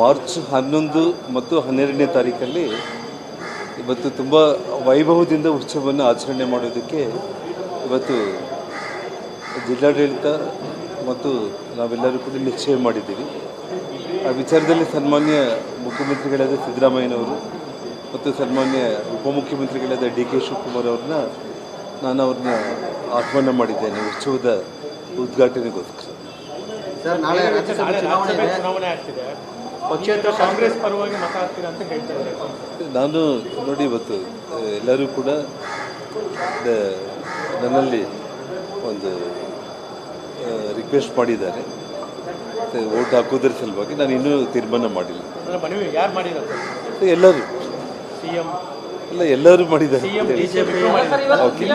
March ಹನ್ನೊಂದು ಮತ್ತು ಹನ್ನೆರಡನೇ ತಾರೀಕಲ್ಲಿ ಇವತ್ತು ತುಂಬ ವೈಭವದಿಂದ ಉತ್ಸವವನ್ನು ಆಚರಣೆ ಮಾಡೋದಕ್ಕೆ ಇವತ್ತು ಜಿಲ್ಲಾಡಳಿತ ಮತ್ತು ನಾವೆಲ್ಲರೂ ಕೂಡ ನಿಶ್ಚಯ ಮಾಡಿದ್ದೀವಿ. ಆ ವಿಚಾರದಲ್ಲಿ ಸನ್ಮಾನ್ಯ ಮುಖ್ಯಮಂತ್ರಿಗಳಾದ ಸಿದ್ದರಾಮಯ್ಯನವರು ಮತ್ತು ಸನ್ಮಾನ್ಯ ಉಪಮುಖ್ಯಮಂತ್ರಿಗಳಾದ ಡಿ ಕೆ ಶಿವಕುಮಾರ್ ಅವ್ರನ್ನ ನಾನು ಅವ್ರನ್ನ ಆಹ್ವಾನ ಮಾಡಿದ್ದೇನೆ ಉತ್ಸವದ ಉದ್ಘಾಟನೆಗೋಸ್ಕರ. ಸರ್ ನಾಳೆ ನಾಳೆ ಚುನಾವಣೆ ರಾಜ್ಯಸಭೆ ಚುನಾವಣೆ ಆಗ್ತಿದೆ. ಪಕ್ಷೇತರ ಕಾಂಗ್ರೆಸ್ ಪರವಾಗಿ ಮತ ಹಾಕ್ತೀರಾ ಅಂತ ಹೇಳ್ತಾ ಇದ್ದಾರೆ. ನಾನು ನೋಡಿ ಇವತ್ತು ಎಲ್ಲರೂ ಕೂಡ ನನ್ನಲ್ಲಿ ಒಂದು ರಿಕ್ವೆಸ್ಟ್ ಮಾಡಿದ್ದಾರೆ. ಓಟ್ ಹಾಕೋದ್ರ ಸಲುವಾಗಿ ನಾನು ಇನ್ನೂ ತೀರ್ಮಾನ ಮಾಡಿಲ್ಲ. ಯಾರು ಮಾಡಿರೋದು? ಎಲ್ಲರೂ. ಸಿ ಎಂ ಎಲ್ಲ ಎಲ್ಲರೂ ಮಾಡಿದ್ದಾರೆ. ಮಾಡಿದ್ದಾರೆ ಓಕೆ.